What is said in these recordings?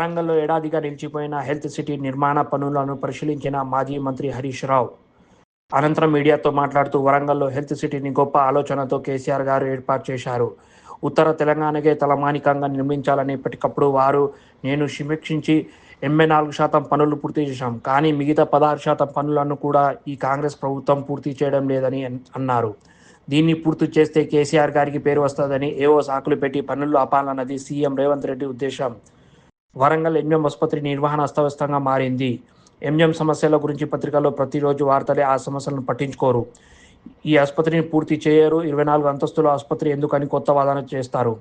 వరంగల్లో ఏడాదిగా నిలిచిపోయిన health city నిర్మాణ పనులను పరిశీలించిన మాజీ మంత్రి హరీష్ రావు. అనంతరం మీడియాతో మాట్లాడుతూ వరంగల్లో హెల్త్ సిటీని గొప్ప ఆలోచనతో కేసీఆర్ గారు ఏర్పాటు చేశారు. ఉత్తర తెలంగాణకే తలమానికంగా నిర్మించాలని ఎప్పటికప్పుడు వారు నేను సమీక్షించి ఎనభై నాలుగు శాతం పనులు పూర్తి చేశాం. కానీ మిగతా పదహారు శాతం పనులను కూడా ఈ కాంగ్రెస్ ప్రభుత్వం పూర్తి చేయడం లేదని అన్నారు. దీన్ని పూర్తి చేస్తే కేసీఆర్ గారికి పేరు వస్తుందని ఏవో సాకులు పెట్టి పనులు ఆపాలన్నది సీఎం రేవంత్ రెడ్డి ఉద్దేశం. వరంగల్ ఎంఎం ఆసుపత్రి నిర్వహణ అస్తవ్యస్తంగా మారింది. ఎంఎం సమస్యల గురించి పత్రికల్లో ప్రతిరోజు వార్తలే ఆ సమస్యలను పట్టించుకోరు. ఈ ఆసుపత్రిని పూర్తి చేయరు. ఇరవై నాలుగు అంతస్తుల ఆసుపత్రి ఎందుకని కొత్త వాదన చేస్తారు.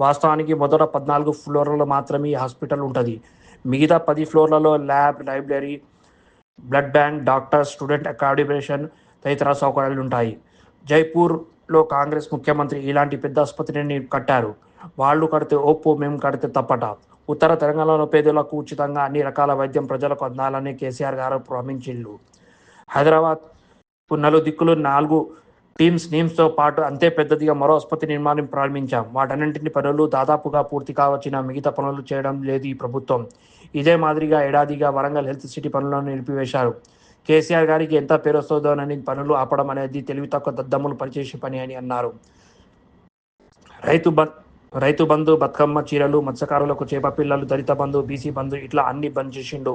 వాస్తవానికి మొదట పద్నాలుగు ఫ్లోర్లలో మాత్రమే ఈ హాస్పిటల్ ఉంటుంది. మిగతా పది ఫ్లోర్లలో lab library blood bank doctor student accommodation తదితర సౌకర్యాలు ఉంటాయి. జైపూర్లో కాంగ్రెస్ ముఖ్యమంత్రి ఇలాంటి పెద్ద ఆసుపత్రిని కట్టారు. వాళ్ళు కడితే ఒప్పు మేము కడితే తప్పట. ఉత్తర తెలంగాణలో పేదలకు ఉచితంగా అన్ని రకాల వైద్యం ప్రజలకు అందాలని కేసీఆర్ గారు ప్రామించిండు హైదరాబాద్ నలు దిక్కులు నాలుగు టీమ్స్ నీమ్స్తో పాటు అంతే పెద్దదిగా మరో ఆసుపత్రి నిర్మాణం ప్రారంభించాం. వాటన్నింటిని పనులు దాదాపుగా పూర్తి కావచ్చిన మిగతా పనులు చేయడం లేదు ఈ ప్రభుత్వం. ఇదే మాదిరిగా ఏడాదిగా వరంగల్ హెల్త్ సిటీ పనులను నిలిపివేశారు. కేసీఆర్ గారికి ఎంత పేరు వస్తుందోనని పనులు ఆపడం అనేది తెలివి తక్కువ దద్దమ్ములు పనిచేసే పని అని అన్నారు. రైతు రైతు బంధు బతుకమ్మ చీరలు మత్స్యకారులకు చేప పిల్లలు దళిత బంధు బీసీ బంధు ఇట్లా అన్ని బంద్ చేసిండు.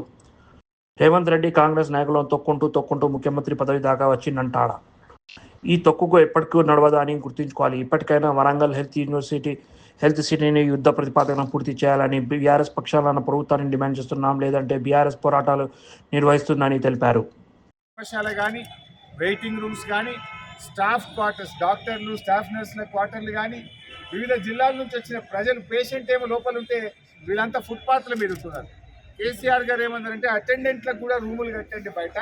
రేవంత్ రెడ్డి కాంగ్రెస్ నాయకులను తొక్కుంటూ తొక్కుంటూ ముఖ్యమంత్రి పదవి దాకా వచ్చిందంటాడ? ఈ తొక్కుకు ఎప్పటికీ నడవదా అని గుర్తుంచుకోవాలి. ఇప్పటికైనా వరంగల్ హెల్త్ యూనివర్సిటీ హెల్త్ సిటీని యుద్ధ ప్రతిపాదన పూర్తి చేయాలని బీఆర్ఎస్ పక్షాలను ప్రభుత్వాన్ని డిమాండ్ చేస్తున్నాం. లేదంటే బీఆర్ఎస్ పోరాటాలు నిర్వహిస్తుందని తెలిపారు. కానీ వెయిటింగ్ రూమ్స్ కానీ స్టాఫ్ క్వార్టర్స్ డాక్టర్లు స్టాఫ్ నర్సుల క్వార్టర్లు కానీ వివిధ జిల్లాల నుంచి వచ్చిన ప్రజలు పేషెంట్ ఏమో లోపల ఉంటే వీళ్ళంతా ఫుట్పాత్ల మీద ఉంటున్నారు. కేసీఆర్ గారు ఏమన్నారంటే అటెండెంట్లకు కూడా రూములు కట్టండి బయట.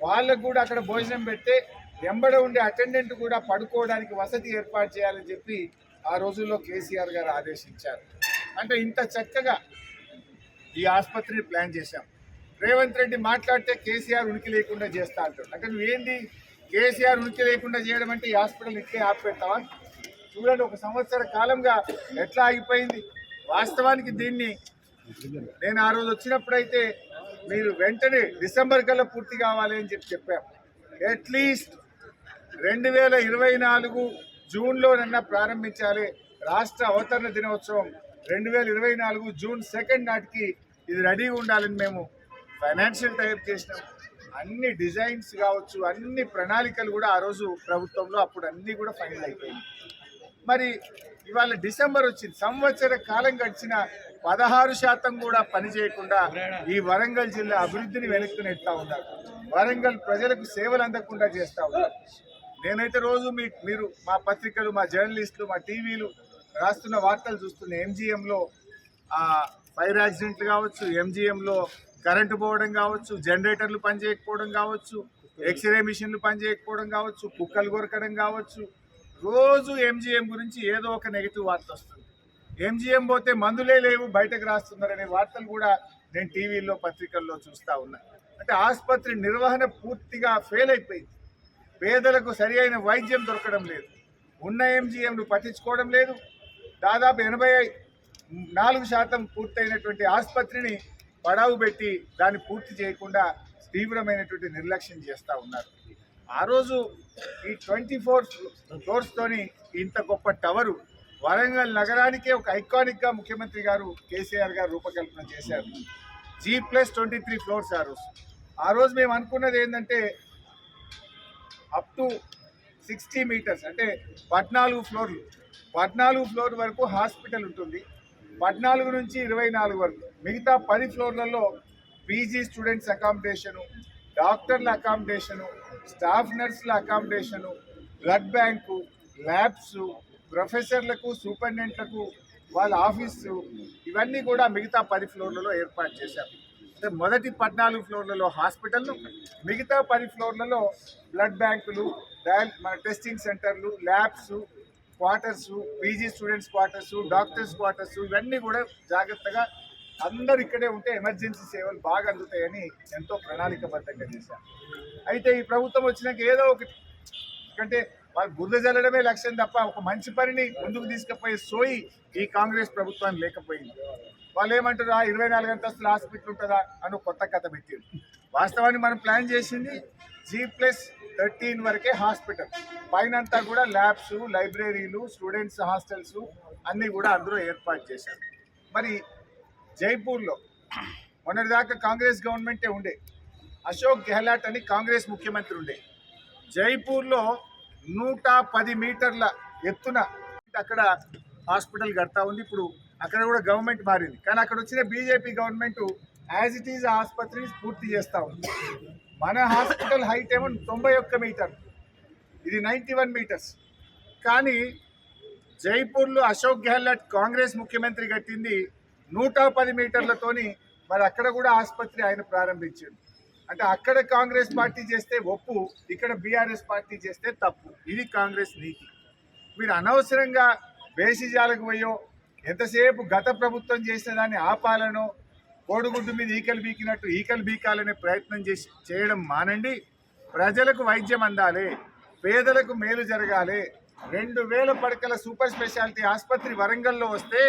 వాళ్ళకు కూడా అక్కడ భోజనం పెడితే వెంబడ ఉండే అటెండెంట్ కూడా పడుకోవడానికి వసతి ఏర్పాటు చేయాలని చెప్పి ఆ రోజుల్లో కేసీఆర్ గారు ఆదేశించారు. అంటే ఇంత చక్కగా ఈ ఆసుపత్రిని ప్లాన్ చేశాం. రేవంత్ రెడ్డి మాట్లాడితే కేసీఆర్ ఉనికి లేకుండా చేస్తా అంటాడు అంటే నువ్వేంది కేసీఆర్ ఉనికి లేకుండా చేయడం అంటే ఈ హాస్పిటల్ ఇట్లే ఆపిపెడతావా చూడండి ఒక సంవత్సర కాలంగా ఎట్లా ఆగిపోయింది? వాస్తవానికి దీన్ని నేను ఆ రోజు వచ్చినప్పుడైతే మీరు వెంటనే డిసెంబర్ కల్లా పూర్తి కావాలి అని చెప్పి చెప్పాం. అట్లీస్ట్ రెండు వేల ఇరవై నాలుగు జూన్లోనన్నా ప్రారంభించాలి. రాష్ట్ర అవతరణ దినోత్సవం రెండు వేల ఇరవై నాలుగు జూన్ సెకండ్ నాటికి ఇది రెడీగా ఉండాలని మేము ఫైనాన్షియల్ టైప్ చేసినాం. అన్ని డిజైన్స్ కావచ్చు అన్ని ప్రణాళికలు కూడా ఆ రోజు ప్రభుత్వంలో అప్పుడు అన్నీ కూడా ఫైనల్ అయిపోయింది మరి ఇవాళ డిసెంబర్ వచ్చింది. సంవత్సర కాలం గడిచిన పదహారు శాతం కూడా పని చేయకుండా ఈ వరంగల్ జిల్లా అభివృద్ధిని వెనక్కి నెడతా ఉన్నారు. వరంగల్ ప్రజలకు సేవలు అందకుండా చేస్తా ఉన్నారు. నేనైతే రోజు మీ మీరు మా పత్రికలు మా జర్నలిస్టులు మా టీవీలు రాస్తున్న వార్తలు చూస్తున్న ఎంజిఎంలో ఫైర్ యాక్సిడెంట్లు కావచ్చు ఎంజిఎంలో కరెంటు పోవడం కావచ్చు జనరేటర్లు పనిచేయకపోవడం కావచ్చు ఎక్స్రే మిషన్లు పనిచేయకపోవడం కావచ్చు కుక్కలు కొరకడం కావచ్చు రోజు ఎంజిఎం గురించి ఏదో ఒక నెగిటివ్ వార్త వస్తుంది. ఎంజిఎం పోతే మందులే లేవు బయటకు రాస్తున్నారనే వార్తలు కూడా నేను టీవీల్లో పత్రికల్లో చూస్తూ ఉన్నా. అంటే ఆసుపత్రి నిర్వహణ పూర్తిగా ఫెయిల్ అయిపోయింది. పేదలకు సరి అయిన వైద్యం దొరకడం లేదు. ఉన్న ఎంజిఎంను పట్టించుకోవడం లేదు. దాదాపు ఎనభై నాలుగు శాతం పూర్తయినటువంటి ఆసుపత్రిని పడావు పెట్టి దాన్ని పూర్తి చేయకుండా తీవ్రమైనటువంటి నిర్లక్ష్యం చేస్తూ ఉన్నారు. ఆ రోజు ఈ ట్వంటీ ఫోర్ ఫ్లోర్స్తోని ఇంత గొప్ప టవరు వరంగల్ నగరానికే ఒక ఐకానిక్గా ముఖ్యమంత్రి గారు కేసీఆర్ గారు రూపకల్పన చేశారు. G plus twenty three floors ఆ రోజు. ఆ రోజు మేము అనుకున్నది ఏంటంటే అప్ టు సిక్స్టీ మీటర్స్ అంటే పద్నాలుగు ఫ్లోర్లు. పద్నాలుగు ఫ్లోర్ వరకు హాస్పిటల్ ఉంటుంది. పద్నాలుగు నుంచి ఇరవై నాలుగు వరకు. మిగతా పది ఫ్లోర్లలో పీజీ స్టూడెంట్స్ అకామిడేషను డాక్టర్ల అకామిడేషను స్టాఫ్ నర్సుల అకామిడేషను బ్లడ్ బ్యాంకు ల్యాబ్స్ ప్రొఫెసర్లకు సూపరింటెండెంట్లకు వాళ్ళ ఆఫీసు ఇవన్నీ కూడా మిగతా పది ఫ్లోర్లలో ఏర్పాటు చేశారు. అంటే మొదటి పద్నాలుగు ఫ్లోర్లలో హాస్పిటల్ మిగతా పది ఫ్లోర్లలో బ్లడ్ బ్యాంకులు డయల్ మన టెస్టింగ్ సెంటర్లు labs quarters PG students quarters doctors quarters ఇవన్నీ కూడా జాగ్రత్తగా అందరు ఇక్కడే ఉంటే ఎమర్జెన్సీ సేవలు బాగా అందుతాయని ఎంతో ప్రణాళికబద్ధంగా చేశారు. అయితే ఈ ప్రభుత్వం వచ్చినాక ఏదో ఒకటి ఎందుకంటే వాళ్ళు బురద జల్లడమే లక్ష్యం తప్ప ఒక మంచి పనిని ముందుకు తీసుకుపోయే సోయి ఈ కాంగ్రెస్ ప్రభుత్వాన్ని లేకపోయింది. వాళ్ళు ఏమంటారు ఆ ఇరవై నాలుగు అంతస్తుల హాస్పిటల్ ఉంటుందా? అని కొత్త కథ పెట్టారు. వాస్తవాన్ని మనం ప్లాన్ చేసింది జీ ప్లస్ థర్టీన్ వరకే హాస్పిటల్. పైన అంతా కూడా ల్యాబ్స్ లైబ్రరీలు స్టూడెంట్స్ హాస్టల్స్ అన్నీ కూడా అందులో ఏర్పాటు చేశారు. మరి జైపూర్లో మొన్నటిదాకా కాంగ్రెస్ గవర్నమెంటే ఉండే. అశోక్ గెహ్లాట్ అని కాంగ్రెస్ ముఖ్యమంత్రి ఉండే. జైపూర్లో నూట పది మీటర్ల ఎత్తున అక్కడ హాస్పిటల్ కడతా ఉంది. ఇప్పుడు అక్కడ కూడా గవర్నమెంట్ మారింది. కానీ అక్కడ వచ్చిన BJP government as it is ఆసుపత్రి పూర్తి చేస్తూ ఉంది. మన హాస్పిటల్ హైట్ ఏమో తొంభై ఒక్క మీటర్. ఇది నైంటీ వన్ మీటర్స్. కానీ జైపూర్లో అశోక్ గెహ్లాట్ కాంగ్రెస్ ముఖ్యమంత్రి కట్టింది నూట పది మీటర్లతోని మరి అక్కడ కూడా ఆసుపత్రి ఆయన ప్రారంభించాడు అంటే అక్కడ కాంగ్రెస్ పార్టీ చేస్తే ఒప్పు ఇక్కడ బీఆర్ఎస్ పార్టీ చేస్తే తప్పు. ఇది కాంగ్రెస్ నీతి. మీరు అనవసరంగా వేసిజాలకు పోయో ఎంతసేపు గత ప్రభుత్వం చేసిన దాన్ని ఆపాలనో కోడిగుడ్డు మీద ఈకలు బీకినట్టు ఈకలు బీకాలనే ప్రయత్నం చేసి చేయడం మానండి. ప్రజలకు వైద్యం అందాలి. పేదలకు మేలు జరగాలి. రెండు వేల పడకల సూపర్ స్పెషాలిటీ ఆసుపత్రి వరంగల్లో వస్తే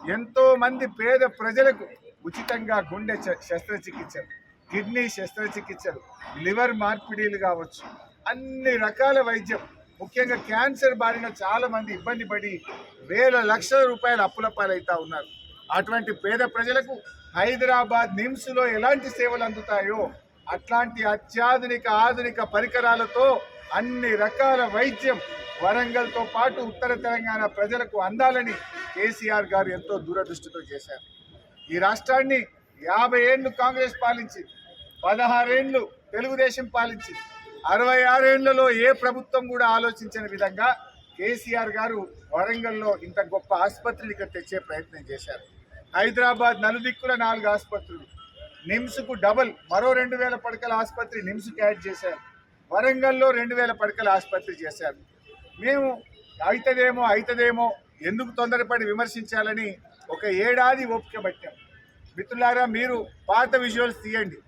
ఎంతో మంది పేద ప్రజలకు ఉచితంగా గుండె చ- శస్త్రచికిత్సలు కిడ్నీ శస్త్రచికిత్సలు లివర్ మార్పిడీలు కావచ్చు. అన్ని రకాల వైద్యం. ముఖ్యంగా క్యాన్సర్ బారిన చాలా మంది ఇబ్బంది పడి వేల లక్షల రూపాయల అప్పుల పాలవుతా ఉన్నారు. అటువంటి పేద ప్రజలకు హైదరాబాద్ నిమ్స్లో ఎలాంటి సేవలు అందుతాయో అట్లాంటి అత్యాధునిక ఆధునిక పరికరాలతో అన్ని రకాల వైద్యం వరంగల్తో పాటు ఉత్తర తెలంగాణ ప్రజలకు అందాలని కేసీఆర్ గారు ఎంతో దూరదృష్టితో చేశారు. ఈ రాష్ట్రాన్ని యాభై ఏళ్ళు కాంగ్రెస్ పాలించింది. పదహారేళ్ళు తెలుగుదేశం పాలించింది. అరవై ఆరేళ్ళలో ఏ ప్రభుత్వం కూడా ఆలోచించని విధంగా కేసీఆర్ గారు వరంగల్లో ఇంత గొప్ప ఆసుపత్రిని ఇక్కడ తెచ్చే ప్రయత్నం చేశారు. హైదరాబాద్ నలుదిక్కుల నాలుగు ఆసుపత్రులు. నిమ్స్కు డబల్ మరో రెండు వేల పడకల ఆసుపత్రి నిమ్స్కి యాడ్ చేశారు. వరంగల్లో రెండు వేల పడకల ఆసుపత్రి చేశారు. మేము అవుతుందేమో అవుతుందేమో ఎందుకు తొందరపడి విమర్శించాలని ఒక ఏడాది ఓపిక పట్టాం మిత్రులారా మీరు పాత విజువల్స్ తీయండి.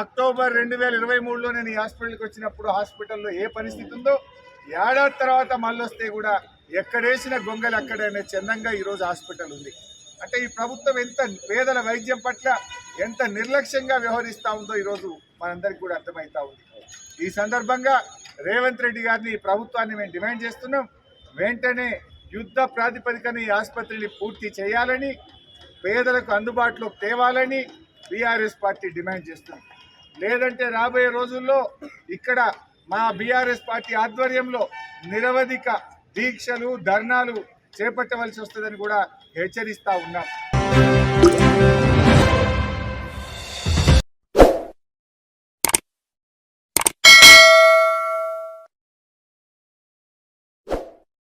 అక్టోబర్ రెండు వేల ఇరవై మూడులో నేను ఈ హాస్పిటల్కి వచ్చినప్పుడు హాస్పిటల్లో ఏ పరిస్థితి ఉందో ఏడాది తర్వాత మళ్ళీ వస్తే కూడా ఎక్కడేసిన గొంగలు అక్కడనే చందంగా ఈరోజు హాస్పిటల్ ఉంది. అంటే ఈ ప్రభుత్వం ఎంత పేదల వైద్యం పట్ల ఎంత నిర్లక్ష్యంగా వ్యవహరిస్తూ ఉందో ఈరోజు మనందరికీ కూడా అర్థమవుతా ఉంది. ఈ సందర్భంగా రేవంత్ రెడ్డి గారిని ఈ ప్రభుత్వాన్ని మేము డిమాండ్ చేస్తున్నాం. వెంటనే యుద్ధ ప్రాతిపదికన ఈ ఆసుపత్రిని పూర్తి చేయాలని పేదలకు అందుబాటులో తేవాలని బీఆర్ఎస్ పార్టీ డిమాండ్ చేస్తుంది. లేదంటే రాబోయే రోజుల్లో ఇక్కడ మా బీఆర్ఎస్ పార్టీ ఆధ్వర్యంలో నిరవధిక దీక్షలు ధర్నాలు చేపట్టవలసి వస్తుందని కూడా హెచ్చరిస్తూ ఉన్నాం.